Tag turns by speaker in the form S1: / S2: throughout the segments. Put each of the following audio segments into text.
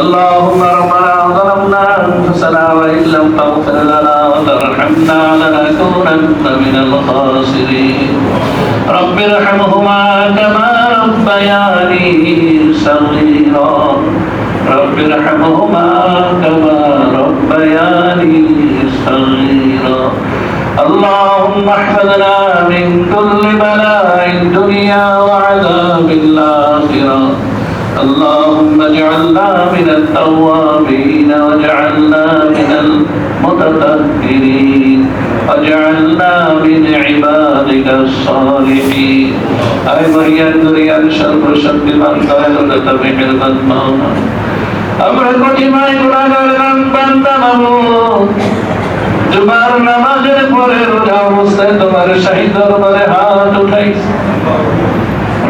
S1: اللهم ربنا ظلمنا أنفسنا وإن لم تغفر لنا وترحمنا لنكونن من الخاسرين. رب ارحمهما كما ربياني صغيرا. رب ارحمهما كما ربياني صغيرا. اللهم احفظنا من كل بلاء الدنيا وعذاب الآخرة. اللهم اجعلنا من التوابين واجعلنا من المتطهرين واجعلنا من عبادك الصالحين اي مريم দুনিয়ার সর্বশক্তিমান দয়ালুতা মেহেরবান মাওলা আমরা কোটিমায় গুণাগার নাম বান্দা মামুদ জুমার নামাজের পরে রোজা অবস্থায় তোমার শাহী দরবারে হাত উঠাইছি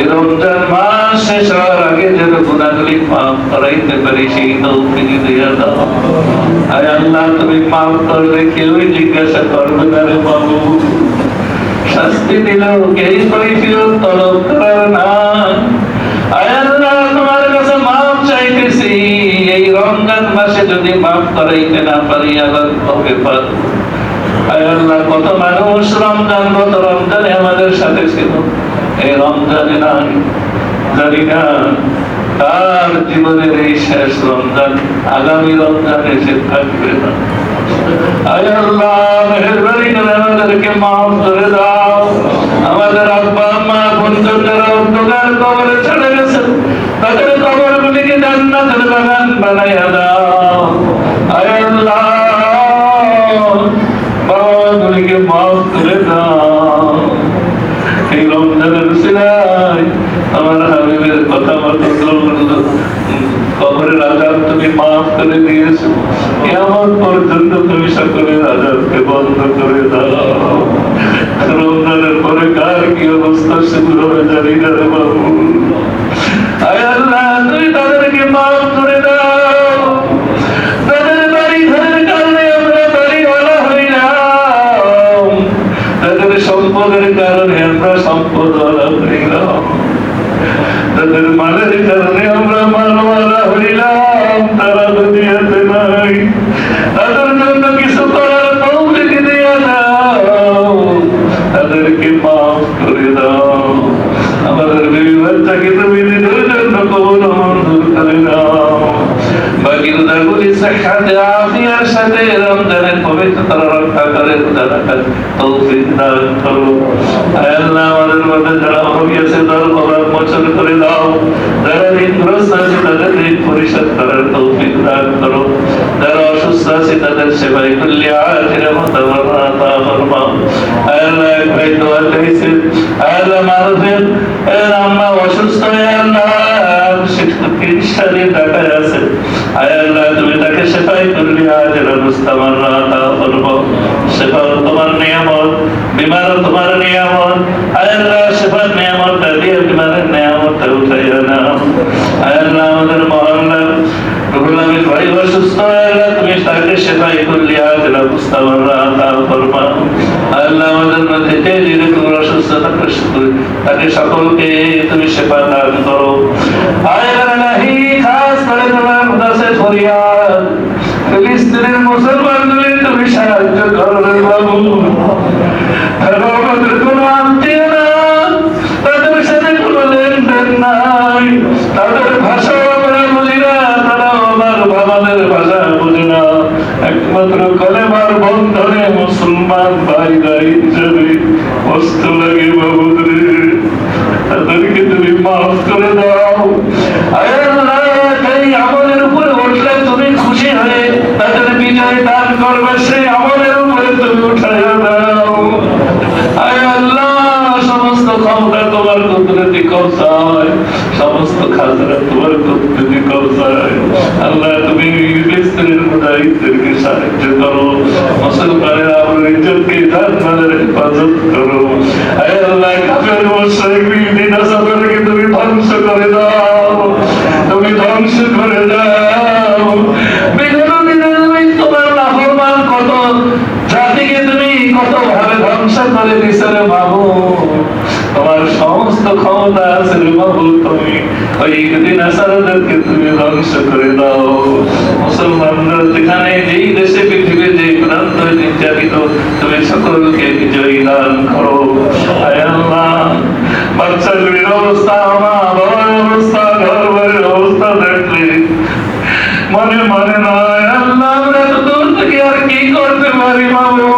S1: এই রমজান কেই কৈফিয়ত তলব না আল্লাহ, তোমার কাছে মাফ চাইতেছি। এই রমজান মাসে যদি মাফ করাইতে না পারি আল্লাহ কত মানুষ রমজান গত রমজানে আমাদের সাথে ছিল। এই রমজানে নাই, জানি না তার জীবনের এই শেষ রমজান আগামী রমজান এসে থাকবে না। আমাদেরকে আমাদের আব্বা, আম্মা বন্ধু যারা অন্ধকার কবরে চলে গেছে তাদের কবর গুলিকে জান্নাতের বাগান বানাইয়া দাও আয় আল্লাহ বাবাগুলিকে মাফ করে এই রমজানের সিলাই আমার হাবিবের কথা আজাব তুমি মাফ করে দিয়েছ। কেমন পর্যন্ত তুমি সকলের আজাবকে বন্ধ করে দাও। রমজানের পরে কার কি অবস্থা শুরু হবে জানি না বাবু। আয় আল্লাহ তুই তাদেরকে মাফ করে দাও তাদের বাড়ি ঘরের কারণে আমরা বাড়িওয়ালা হইলাম তাদের সম্পদের কারণে আমরা সম্পদওয়ালা হইলাম তাদের মালের কারণে আমরা মালওয়ালা হইলাম তারা দুনিয়াতে নাই তাদের জন্য কিছু করার তৌফিক দিয়া দাও তাদেরকে মাফ করে দাও আমাদের বিবি বাচ্চাকে তুমি নিজের জন্য কবল মঞ্জুর করে দাও বাকি রোজাগুলি সাক্ষাতে আফিয়ার সাথে রমজানের পবিত্রতা রক্ষা করে তৌফিক দান করো আল্লাহ আমাদের মধ্যে যারা আছে তার অভাব মোচন করে দাও যারা ঋণগ্রস্ত আছে তাদের ঋণ পরিশোধ করার তৌফিক দান করো যারা অসুস্থ আছে তাদের সেবায় করলে আখিরে মতাবরণা তা ফরমাও আল্লাহ এক দোয়া চাইছে আল্লাহ মারুফের আম্মা অসুস্থ হয়ে আল্লাহ আয় তুমি তাকে তাকে সকলকে তুমি সেবা দান করো আয় আল্লাহি খাস করে তোমার কাছে ফরিয়াদ ফিলিস্তিনের মুসলমানদের তুমি নাই তাদের ভাষা বুঝি না তারা আমার বাবাদের ভাষা বুঝি একমাত্র কলেমার বন্ধনে মুসলমান ভাই ভাই হিসেবে কষ্ট লাগে বাবুদের তাদেরকে তুমি মাফ করে দাও আয় আল্লাহ, এই আমলের উপরে উঠলে তুমি খুশি হয়ে তাদের বিজয় দান করবে সেই আমলের উপরে তুমি উঠাইয়া দাও আয় আল্লাহ সমস্ত ক্ষমতা তোমার কুদরতি কবজায় সমস্ত খাজরা তোমার কুদরতি কবজায় আল্লাহ, তুমি ফিলিস্তিনের মুজাহিদদেরকে সাহায্য করো, মুসলমানের আমার ইজ্জতকে জানমালের হেফাজত করো। আয় আল্লাহ, কাফের মুশরিক বিদিন আসাদকে তুমি ধ্বংস করে দাও। তুমি ধ্বংস করে দাও। বিগত দিনে তুমি কত? ভাবে ধ্বংস করে দিছো রে বাবু ক্ষমতা আছে রে তুমি। ওই দিন আসারদেরকে তুমি ধ্বংস করে দাও। মুসলমানরা যেখানে, যেই দেশে পৃথিবীর যে প্রান্ত নির্যাতিত, তুমি সকলকে বিজয়ী দান করো। বাচ্চাগুলির অবস্থা মা বাবার অবস্থা ঘর বাড়ির অবস্থা দেখলে। মনে মনে নয় আল্লাহ, আমরা তো দূর থেকে আর কি করতে পারি, বাবু?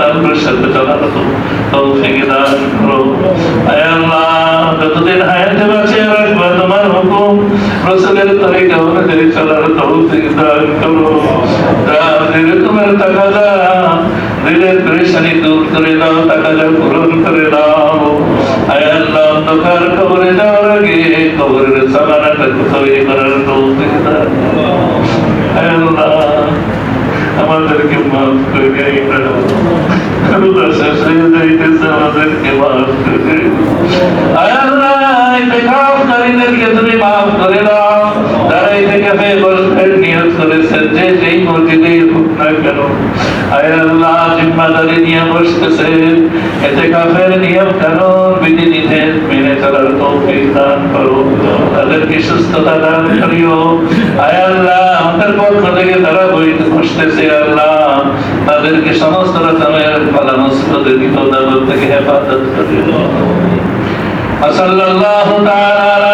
S1: আব্রুর সাথে চলার তৌফিক দান করো আল্লাহ যতদিন হায়াতে বাঁচিয়ে রাখবা তোমার পরেশানি দূর করে দাও তাকাদা পূরণ করে দাও আয় অন্ধকার কবরে যাওয়ার আগে কবরের সালানাটা তৈরি করার। আমাদেরকে মাফ করে দিও খোদা শেষ যাইতেছে আমাদেরকে মাফ করে আল্লাহ তুমি মাফ করে দাও যারা ইন্তেকাফে বসবেন নিয়ত করেছেন যে যেই মসজিদেই হোক না কেন আয় আল্লাহ জিম্মাদারি নিয়ে বসতেছেন ইন্তেকাফের নিয়ম কানুন বিধি নিষেধ মেনে চলার তৌফিক দান করো তাদেরকে সুস্থতা দান করিও আয় আল্লাহ আমাদের পক্ষ থেকে তারা বইতে বসতেছে আল্লাহ তাদেরকে সমস্ত রকমের ভালো মুসিবতের বিপদ আপদ থেকে হেফাজত করিও وصلى الله تعالى على